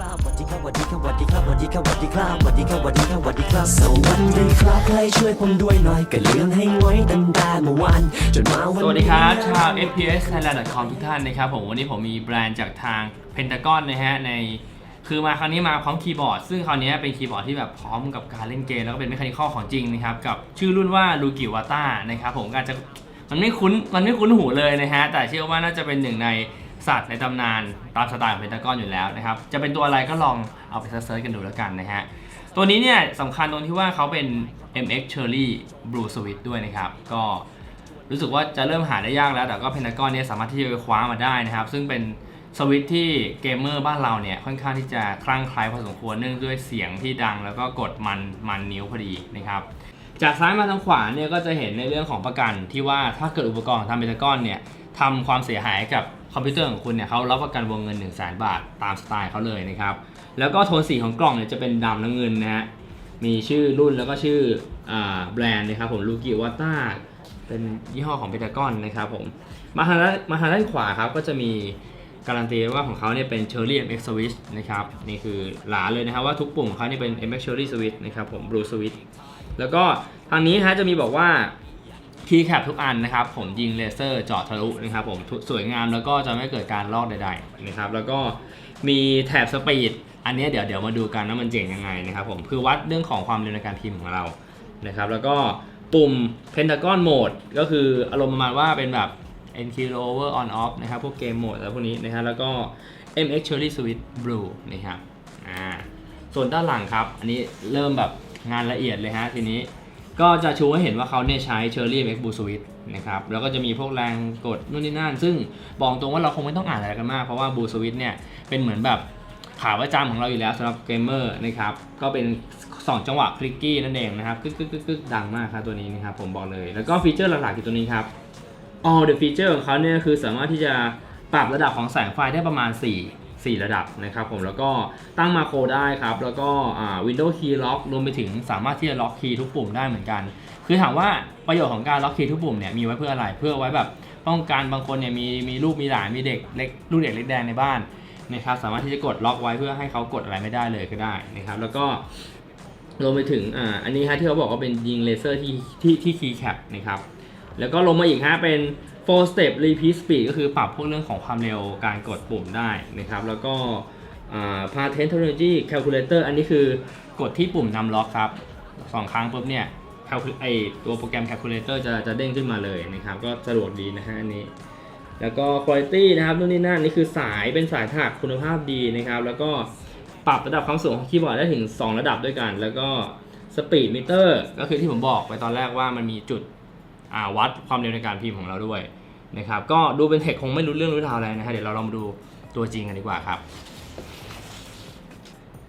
ครับสวัสดีครับสวัสดีครับสวัสดีครับสวัสดีครับสวัสดีครับสวัสดีครับสวัสดีครับสวัสดีครับสวัสดีครับใครช่วยผมด้วยหน่อยก็เลี้ยงให้ไว้ตั้งแต่เมื่อวานจนมาวันสนี้วัสดีครับ ชาว FPS Thailand.com ทุกท่านนะครับผมวันนี้ผมมีแบรนด์จากทาง Pentagon นะฮะในคือมาครั้งนี้มาพร้อมคีย์บอร์ด ซึ่งคราวนี้เป็นคีย์บอร์ดที่แบบพร้อมกับการเล่นเกมแล้วก็เป็นเมคานิคอลของจริงนะครับกับชื่อรุ่นว่า l u g i w a t a นะครับผมอาจจะมันไม่คุ้นมันไม่คุ้นหูเลยนะฮะแต่เชื่อว่าน่าจะเป็นหนึ่งใน สัตว์ในตำนานตามสไตล์ของ Pentagon อยู่แล้วนะครับ จะเป็นตัวอะไรก็ลองเอาไปเซิร์ชกันดูแล้วกันนะฮะ ตัวนี้เนี่ยสำคัญตรงที่ว่าเขาเป็น MX Cherry Blue Switch ด้วยนะครับ ก็รู้สึกว่าจะเริ่มหาได้ยากแล้ว แต่ก็เพน t ากอนเนี่ยสามารถที่จะไปคว้ามาได้นะครับ ซึ่งเป็นสวิตที่เกมเมอร์บ้านเราเนี่ยค่อนข้างที่จะคลั่งไคล้พอสมควรเนื่องด้วยเสียงที่ดังแล้วก็กดมันมันนิ้วพอดีนะครับจากซ้ายมาทางขวาเนี่ยก็จะเห็นในเรื่องของประกันที่ว่าถ้าเกิดอุปกรณ์ของทางเพน t ากอนเนี่ยทำความเสียหายกับ คอมพิวเตอร์ของคุณเนี่ยเขารับประกันวงเงิน1 0 0 0 0แบาทตามสไตล์เขาเลยนะครับ แล้วก็โทนสีของกล่องเนี่ยจะเป็นดำน้ำเงินนะฮะ มีชื่อรุ่นแล้วก็ชื่ออแบรนด์นะครับผมลูกิว a ต้าเป็นยี่ห้อของเพ t ากอนนะครับผม มาทางด้านมาทางด้านขวาครับก็จะมีการันตีว่าของเขาเนี่ยเป็น Cherry MX Switch นะครับ นี่คือหลาเลยนะครับว่าทุกปุ่มของเขาเนี่ยเป็น MX Cherry Switch นะครับผม Blue Switch แล้วก็ทางนี้ฮะจะมีบอกว่า คีย์แคปทุกอันนะครับ ผมยิงเลเซอร์เจาะทะลุนะครับผมสวยงามแล้วก็จะไม่เกิดการลอกใดๆนะครับแล้วก็มีแถบสปีดอันนี้เดี๋ยวเดี๋ยวมาดูกันว่ามันเจ๋งยังไงนะครับผมคือวัดเรื่องของความเร็วในการพิมพ์ของเรานะครับแล้วก็ปุ่ม Pentagon Mode ก็คืออารมณ์ประมาณว่าเป็นแบบ Enkill over on off นะครับพวกเกมโหมดแล้วพวกนี้นะฮะแล้วก็ MX Cherry Switch Blue นะครับอ่าส่วนด้านหลังครับ อันนี้เริ่มแบบงานละเอียดเลยฮะทีนี้ ก็จะชูให้เห็นว่าเขาเนี่ยใช้ Cherry MX Blue Switch นะครับแล้วก็จะมีพวกแรงกดนู่นนี่นั่น ซึ่งบอกตรงว่าเราคงไม่ต้องอ่านอะไรกันมาก เพราะว่า Blue Switch เนี่ยเป็นเหมือนแบบขาประจำของเราอยู่แล้วสำหรับเกมเมอร์นะครับก็เป็น 2 จังหวะคลิกกี้นั่นเองนะครับกึกกึกกึกกึกดังมากครับตัวนี้นะครับผมบอกเลยแล้วก็ฟีเจอร์หลักๆคือตัวนี้ครับ all the feature ของเขาเนี่ยคือสามารถที่จะปรับระดับของแสงไฟได้ประมาณ 4 4 ระดับนะครับผมแล้วก็ตั้งมาโครได้ครับ แล้วก็ Windows Key Lock รวมไปถึงสามารถที่จะล็อกคีย์ทุกปุ่มได้เหมือนกัน คือถามว่าประโยชน์ของการล็อกคีย์ทุกปุ่มเนี่ยมีไว้เพื่ออะไรเพื่อไว้แบบป้องกันบางคนเนี่ยมีมีลูกมีหลานมีเด็กเล็กลูกเด็กเล็กแดงในบ้านนะครับสามารถที่จะกดล็อกไว้เพื่อให้เขากดอะไรไม่ได้เลยก็ได้นะครับ แล้วก็รวมไปถึงอ่าอันนี้ฮะที่เขาบอกว่าเป็นยิงเลเซอร์ที่ที่ที่คีย์แคปนะครับแล้วก็ลงมาอีกฮะเป็น four step repeat speed ก็คือปรับพวกเรื่องของความเร็วการกดปุ่มได้นะครับ แล้วก็อ่า patent technology calculator อันนี้คือกดที่ปุ่มนำล็อกครับสองครั้งปุ๊บเนี่ยไอตัวโปรแกรม calculator จะจะเด้งขึ้นมาเลยนะครับ ก็สะดวกดีนะฮะอันนี้ แล้วก็ quality นะครับนู่นนี่นั่นนี่คือสายเป็นสายถักคุณภาพดีนะครับ แล้วก็ปรับระดับความสูงของคีย์บอร์ดได้ถึง 2 ระดับด้วยกัน แล้วก็ speed meter ก็คือที่ผมบอกไปตอนแรกว่ามันมีจุดวัดความเร็วในการพิมพ์ของเราด้วย นะครับก็ดูเป็นเทคคงไม่รู้เรื่องรู้ราวอะไรนะฮะเดี๋ยวเราลองมาดูตัวจริงกันดีกว่าครับ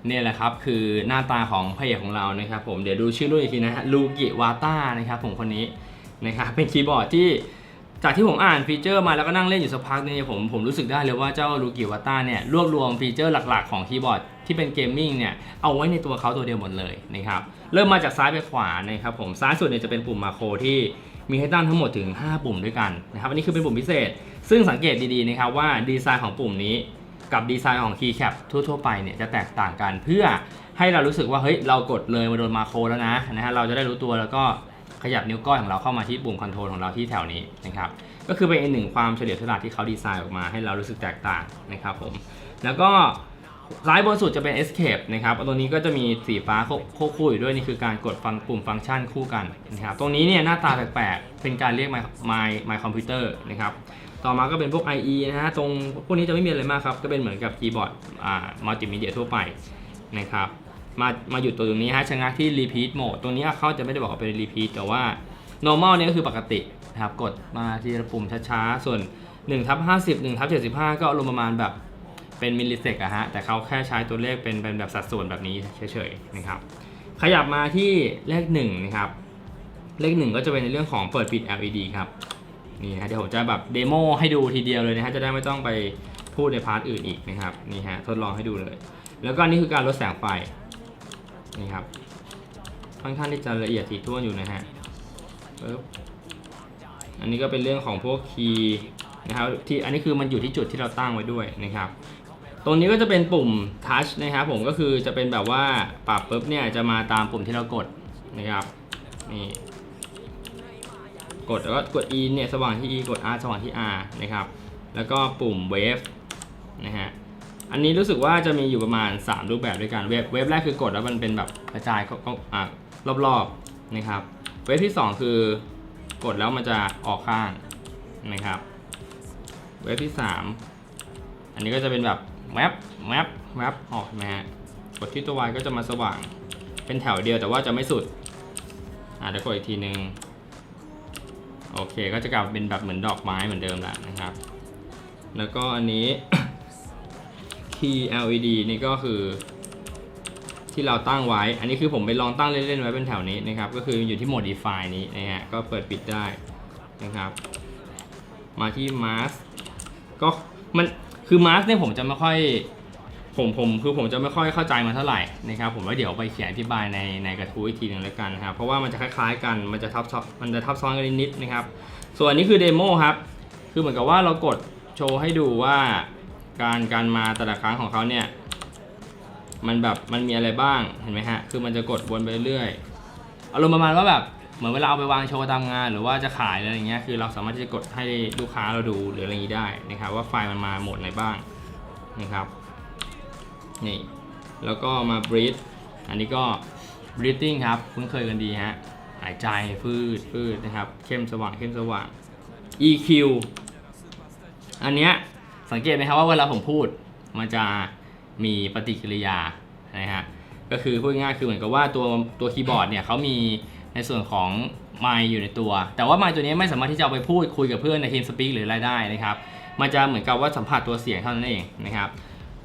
เนี่ยแหละครับคือหน้าตาของพระเอกของเรานะครับผมเดี๋ยวดูชื่อรุ่นอีกทีนะฮะลูกิวาต้านะครับผมคนนี้นะครับเป็นคีย์บอร์ดที่จากที่ผมอ่านฟีเจอร์มาแล้วก็นั่งเล่นอยู่สักพักนี่ผมผมรู้สึกได้เลยว่าเจ้าลูกิวาต้าเนี่ยรวบรวมฟีเจอร์หลักๆของคีย์บอร์ดที่เป็นเกมมิ่งเนี่ยเอาไว้ในตัวเขาตัวเดียวหมดเลยนะครับเริ่มมาจากซ้ายไปขวานะครับผมซ้ายสุดเนี่ยจะเป็นปุ่มมาโครที่ มีให้ตั้งทั้งหมดถึง 5 ปุ่มด้วยกันนะครับอันนี้คือเป็นปุ่มพิเศษ ซึ่งสังเกตดีๆนะครับว่าดีไซน์ของปุ่มนี้กับดีไซน์ของคีย์แคปทั่วๆไปเนี่ยจะแตกต่างกันเพื่อให้เรารู้สึกว่าเฮ้ยเรากดเลยมาโดนมาโครแล้วนะนะฮะเราจะได้รู้ตัวแล้วก็ขยับนิ้วก้อยของเราเข้ามาที่ปุ่มคอนโทรลของเราที่แถวนี้นะครับก็คือเป็นอีกหนึ่งความเฉลียวฉลาดที่เขาดีไซน์ออกมาให้เรารู้สึกแตกต่างนะครับผมแล้วก็ ซ้ายบนสุดจะเป็น escape นะครับตัวนี้ก็จะมีสีฟ้าควบคู่อยู่ด้วยนี่คือการกดฟังปุ่มฟังก์ชันคู่กันนะครับ ตรงนี้เนี่ยหน้าตาแปลกๆ เป็นการเรียก my my my computer นะครับ ต่อมาก็เป็นพวก IE นะฮะ ตรงพวกนี้จะไม่มีอะไรมากครับ ก็เป็นเหมือนกับคีย์บอร์ดอ่ามัลติมีเดียทั่วไปนะครับ มา มาหยุดตัวตรงนี้ฮะชะงักที่ repeat mode ตรงนี้เขาจะไม่ได้บอกว่าเป็น repeat แต่ว่า normal เนี่ยก็คือปกตินะครับ กดมาทีละปุ่มช้าๆ ส่วน1ทับ50 1ทับ75 ก็อารมณ์ประมาณแบบ เป็นมิลลิเซกอะฮะ แต่เขาแค่ใช้ตัวเลขเป็นเป็นแบบสัดส่วนแบบนี้เฉยๆนะครับ ขยับมาที่เลข1นะครับ เลข 1 ก็จะเป็นในเรื่องของเปิดปิด LED ครับ นี่ฮะเดี๋ยวผมจะแบบเดโมให้ดูทีเดียวเลยนะฮะ จะได้ไม่ต้องไปพูดในพาร์ทอื่นอีกนะครับ นี่ฮะ ทดลองให้ดูเลย แล้วก็นนี่คือการลดแสงไฟ นี่ครับ ค่อนข้างที่จะละเอียดถี่ถ้วนอยู่นะฮะปึ๊บอันนี้ก็เป็นเรื่องของพวกคีย์นะครับที่อันนี้คือมันอยู่ที่จุดที่เราตั้งไว้ด้วยนะครับ ตรงนี้ก็จะเป็นปุ่ม touch นะครับผมก็คือจะเป็นแบบว่าปรับปุ๊บเนี่ยจะมาตามปุ่มที่เรากดนะครับนี่กดแล้วก็กด E เนี่ยสว่างที่ E กด R สว่างที่ R นะครับ แล้วก็ปุ่ม wave นะฮะอันนี้รู้สึกว่าจะมีอยู่ประมาณ 3 รูปแบบด้วยกันเวฟเวฟแรกคือกดแล้วมันเป็นแบบกระจายก็ก็อ่ารอบๆนะครับเวฟที่ 2 คือกดแล้วมันจะออกข้างนะครับ เวฟที่ 3 อันนี้ก็จะเป็นแบบ แวบแวบแวบออกนะฮะกดที่ตัว Y ก็จะมาสว่าง เป็นแถวเดียวแต่ว่าจะไม่สุด อ่าเดี๋ยวกดอีกทีนึง โอเคก็จะกลับเป็นแบบเหมือนดอกไม้เหมือนเดิมแหละนะครับ แล้วก็อันนี้ key LED นี่ก็คือ ที่เราตั้งไว้ อันนี้คือผมไปลองตั้งเล่นๆไว้เป็นแถวนี้นะครับ ก็คืออยู่ที่โหมด define นี้นะฮะ ก็เปิดปิดได้นะครับ มาที่ mask ก็มัน คือ mask เนี่ยผมจะไม่ค่อยผมผมคือผมจะไม่ค่อยเข้าใจมันเท่าไหร่นะครับผมว่าเดี๋ยวไปเขียนอธิบายในในกระทู้อีกทีหนึ่งแล้วกันนะครับเพราะว่ามันจะคล้ายๆกันมันจะทับซ้อนมันจะทับซ้อนกันนิดๆนะครับ ส่วนอันนี้คือเดโมครับคือเหมือนกับว่าเรากดโชว์ให้ดูว่าการการมาแต่ละครั้งของเขาเนี่ยมันแบบมันมีอะไรบ้างเห็นไหมฮะคือมันจะกดวนไปเรื่อยอารมณ์ประมาณว่าแบบ เหมือนเวลาเอาไปวางโชว์ตามงาน หรือว่าจะขายอะไรอย่างเงี้ยคือเราสามารถที่จะกดให้ลูกค้าเราดูหรืออะไรอย่างงี้ได้นะครับ ว่าไฟล์มันมาโหมดไหนบ้างนะครับนี่แล้วก็มา breathe อันนี้ก็ breathing ครับคุ้นเคยกันดีฮะหายใจฟืดฟืดนะครับ เข้มสว่างเข้มสว่าง EQ อันเนี้ยสังเกตไหมครับว่าเวลาผมพูดมันจะมีปฏิกิริยานะฮะก็คือพูดง่ายคือเหมือนกับว่าตัวตัวคีย์บอร์ดเนี่ยเขามี ในส่วนของไมค์อยู่ในตัว แต่ว่าไมค์ตัวนี้ไม่สามารถที่จะเอาไปพูดคุยกับเพื่อนในทีมสปีกหรืออะไรได้นะครับ มันจะเหมือนกับว่าสัมผัสตัวเสียงเท่านั้นเองนะครับ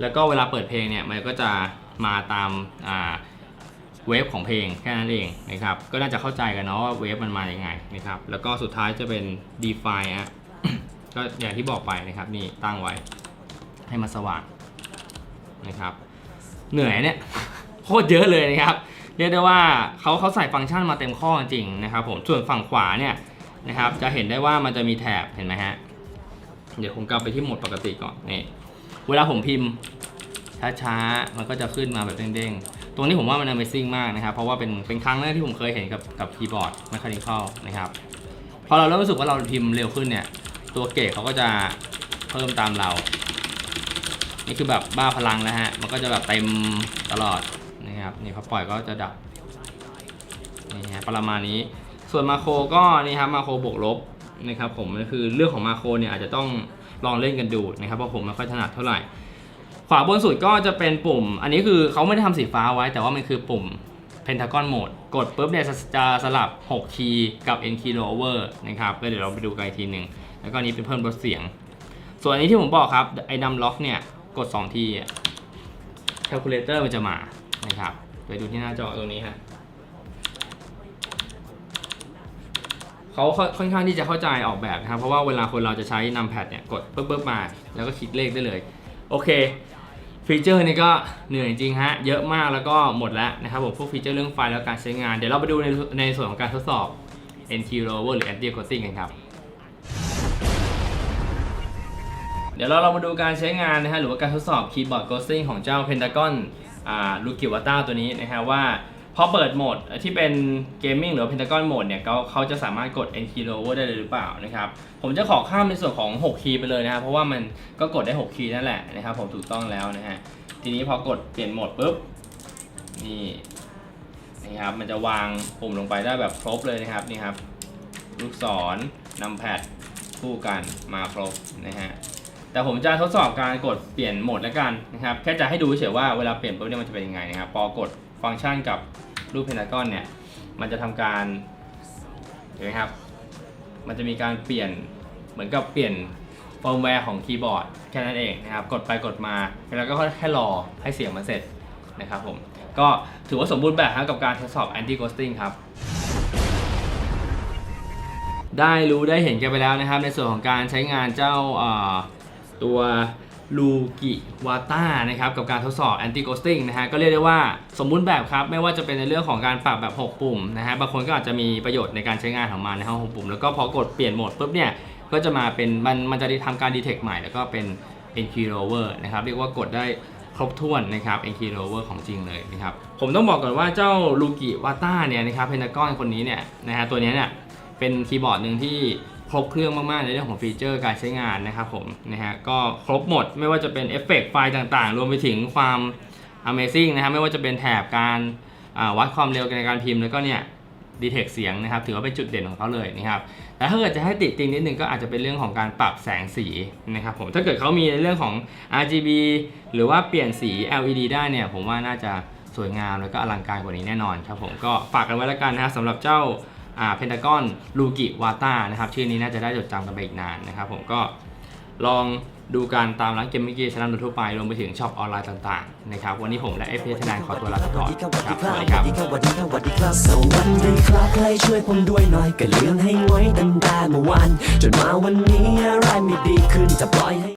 แล้วก็เวลาเปิดเพลงเนี่ยมันก็จะมาตามอ่าเวฟของเพลงแค่นั้นเองนะครับ ก็น่าจะเข้าใจกันเนาะว่าเวฟมันมาอย่างไงนะครับ แล้วก็สุดท้ายจะเป็น define อะก็อย่างที่บอกไปนะครับนี่ตั้งไว้ให้มันสว่างนะครับ เหนื่อยเนี่ยโคตรเยอะเลยนะครับ เรียกได้ว่าเขาเขาใส่ฟังก์ชันมาเต็มข้อจริงนะครับผมส่วนฝั่งขวาเนี่ยนะครับจะเห็นได้ว่ามันจะมีแถบเห็นไหมฮะเดี๋ยวผมกลับไปที่โหมดปกติก่อนนี่เวลาผมพิมพ์ช้าๆ มันก็จะขึ้นมาแบบเด้งๆ ตรงนี้ผมว่ามัน Amazing มากนะครับ เพราะว่าเป็นเป็นครั้งแรกที่ผมเคยเห็นกับกับคีย์บอร์ด Mechanical นะครับ พอเราเริ่มรู้สึกว่าเราพิมพ์เร็วขึ้นเนี่ย ตัวเกรดเขาก็จะเพิ่มตามเรา นี่คือแบบบ้าพลังนะฮะ มันก็จะแบบเต็มตลอด ครับนี่พอปล่อยก็จะดับนี่ฮะประมาณนี้ ส่วนมาโครก็นี่ครับมาโครบวกลบนะครับผมก็คือเรื่องของมาโครเนี่ยอาจจะต้องลองเล่นกันดูนะครับเพราะผมไม่ค่อยถนัดเท่าไหร่ ขวาบนสุดก็จะเป็นปุ่ม อันนี้คือเขาไม่ได้ทำสีฟ้าไว้ แต่ว่ามันคือปุ่ม Pentagon Mode กดปุ๊บเนี่ยจะสลับ 6 คีย์กับ N key lower นะครับก็เดี๋ยวเราไปดูกันอีกทีหนึ่งแล้วก็นี้เป็นเพิ่มลดเสียง ส่วนอันนี้ที่ผมบอกครับไอ้ดัมล็อกเนี่ยกด 2 ทีอะ calculator มันจะมา นะครับ ไปดูที่หน้าจอตรงนี้ฮะเขาค่อนข้างที่จะเข้าใจออกแบบนะครับ เพราะว่าเวลาคนเราจะใช้นัมแพดเนี่ยกดปึ๊บปึ๊บมา แล้วก็คลิกเลขได้เลย โอเค ฟีเจอร์นี้ก็เหนื่อยจริงฮะ เยอะมากแล้วก็หมดแล้วนะครับผมพวกฟีเจอร์เรื่องไฟล์แล้วการใช้งาน เดี๋ยวเราไปดูในในส่วนของการทดสอบ NQ Lower หรือ Anti Ghosting กันครับเดี๋ยวเราเรามาดูการใช้งานนะฮะหรือว่าการทดสอบคีย์บอร์ด Ghosting ของเจ้า Pentagon อ่า l u k i w a t a ตัวนี้นะฮะว่าพอเปิดโหมดที่เป็นเกมมิ่งหรือว่า Pentagon Mode เนี่ยเขาเขาจะสามารถกด N key lower ได้เลยหรือเปล่านะครับผมจะขอข้ามในส่วนของ 6 คีย์ไปเลยนะครับ เพราะว่ามันก็กดได้ 6 คีย์นั่นแหละนะครับผมถูกต้องแล้วนะฮะทีนี้พอกดเปลี่ยนโหมดปุ๊บนี่นี่ครับมันจะวางปุ่มลงไปได้แบบครบเลยนะครับนี่ครับลูกศรนำแพดคู่กันมาครบนะฮะ แต่ผมจะทดสอบการกดเปลี่ยนโหมดแล้วกันนะครับ แค่จะให้ดูเฉยว่าเวลาเปลี่ยนปุ๊บเนี่ยมันจะเป็นยังไงนะครับ พอกดฟังก์ชันกับรูปเพนทากอนเนี่ย มันจะทำการเห็นไหมครับ มันจะมีการเปลี่ยนเหมือนกับเปลี่ยนเฟิร์มแวร์ของคีย์บอร์ดแค่นั้นเองนะครับ กดไปกดมาแล้วก็แค่รอให้เสียงมันเสร็จนะครับผม ก็ถือว่าสมบูรณ์แบบครับกับการทดสอบ anti ghosting ครับได้รู้ได้เห็นกันไปแล้วนะครับ ในส่วนของการใช้งานเจ้า ตัวลูกิวาต้านะครับกับการทดสอบ anti ghosting นะฮะก็เรียกได้ว่าสมบูรณ์แบบครับ ไม่ว่าจะเป็นในเรื่องของการปรับแบบ 6 ปุ่มนะฮะบางคนก็อาจจะมีประโยชน์ในการใช้งานของมันในห้องปุ่ม แล้วก็พอกดเปลี่ยนโหมดปุ๊บเนี่ย ก็จะมาเป็นมันมันจะทำการ detect ใหม่แล้วก็เป็น n k Rover นะครับ เรียกว่ากดได้ครบถ้วนนะครับ n k Rover ของจริงเลยนะครับ ผมต้องบอกก่อนว่าเจ้าลูกิวาต้าเนี่ยนะครับเพน t ากอนคนนี้เนี่ยนะฮะตัวนี้เนี่ยเป็นคีย์บอร์ดหนึ่งที่ ครบเครื่องมาก ๆ ในเรื่องของฟีเจอร์การใช้งานนะครับผมนะฮะก็ครบหมดไม่ว่าจะเป็นเอฟเฟกต์ไฟล์ต่างๆ รวมไปถึงความ Amazing นะครับไม่ว่าจะเป็นแถบการวัดความเร็วในการพิมพ์แล้วก็เนี่ยดีเทคเสียงนะครับถือว่าเป็นจุดเด่นของเขาเลยนะครับแต่ถ้าเกิดจะให้ติดติงนิดนึงก็อาจจะเป็นเรื่องของการปรับแสงสีนะครับผมถ้าเกิดเขามีในเรื่องของ RGB หรือว่าเปลี่ยนสี LED ได้เนี่ยผมว่าน่าจะสวยงามแล้วก็อลังการกว่านี้แน่นอนครับผมก็ฝากกันไว้แล้วกันนะครับสำหรับเจ้า่าเพนทากอนลูกิวาต้านะครับชื่อนี้น่าจะได้จดจำกันไปอีกนานนะครับผมก็ลองดูการตามร้านเกมมิ่งเกมชั้นนำทั่วไป รวมไปถึงช็อปออนไลน์ต่างๆ นะครับ วันนี้ผมและ f p s ไทยขอตัวลาไปก่อนครับสวัสดีครับสวัสดีครับสวัสดีครับสวัสดีครับใครช่วยผมด้วยหน่อยก็เลี้ยงให้ไว้ตั้งแต่เมื่อวานจนมาวันนี้อะไรไม่ดีขึ้นจะปล่อยให้